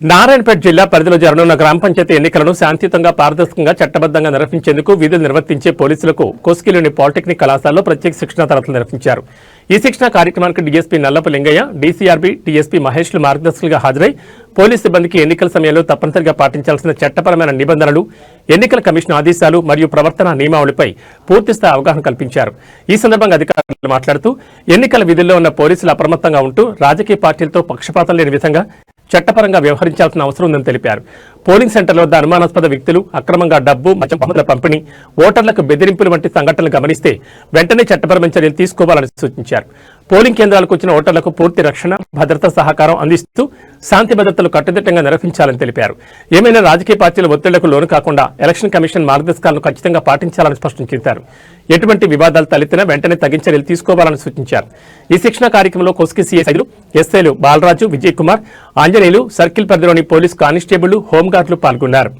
నారాయణపేట జిల్లా పరిధిలో జరగనున్న గ్రామ పంచాయతీ ఎన్నికలను శాంతియుతంగా పారదర్శకంగా చట్టబద్దంగా నిర్వహించేందుకు విధులు నిర్వర్తించే పోలీసులకు కోస్కిలోని పాలిటెక్నిక్ కళాశాలలో ప్రత్యేక శిక్షణ తరగతులు నిర్వహించారు. ఈ శిక్షణ కార్యక్రమానికి DSP Nallapu Lingaiah DCRB DSP మహేష్లు మార్గదర్శకులుగా హాజరై పోలీస్ సిబ్బందికి ఎన్నికల సమయంలో తప్పనిసరిగా పాటించాల్సిన చట్టపరమైన నిబంధనలు ఎన్నికల కమిషన్ ఆదేశాలు మరియు ప్రవర్తన నియమావళిపై పూర్తిస్థాయి అవగాహన కల్పించారు. ఈ సందర్భంగా అధికారులు మాట్లాడుతూ ఎన్నికల విధుల్లో ఉన్న పోలీసులు అప్రమత్తంగా ఉంటూ రాజకీయ పార్టీలతో పక్షపాతం లేని విధంగా చట్టపరంగా వ్యవహరించాల్సిన అవసరం ఉందని తెలిపారు. పోలింగ్ సెంటర్ల వద్ద అనుమానాస్పద వ్యక్తులు అక్రమంగా డబ్బు మద్యం పంపిణీ ఓటర్లకు బెదిరింపులు వంటి సంఘటనలు గమనిస్తే వెంటనే చట్టపరమైన చర్యలు తీసుకోవాలని సూచించారు. పోలింగ్ కేంద్రాలకు వచ్చిన ఓటర్లకు పూర్తి రక్షణ భద్రత సహకారం అందిస్తూ శాంతి భద్రతలు కట్టుదిట్టంగా నిర్వహించాలని తెలిపారు. ఏమైనా రాజకీయ పార్టీల ఒత్తిళ్ళకు లోను కాకుండా ఎలక్షన్ కమిషన్ మార్గదర్శకాలను ఖచ్చితంగా పాటించాలని స్పష్టం చేశారు. ఎటువంటి వివాదాలు తలెత్తినా వెంటనే తగిన చర్యలు తీసుకోవాలని సూచించారు. ఈ శిక్షణ కార్యక్రమంలో కొస్కి సిఐలు ఎస్ఐలు బాలరాజు విజయ్ కుమార్ ఆంజనేయులు సర్కిల్ పరిధిలోని పోలీస్ కానిస్టేబుల్ హోంగార్డులు పాల్గొన్నారు.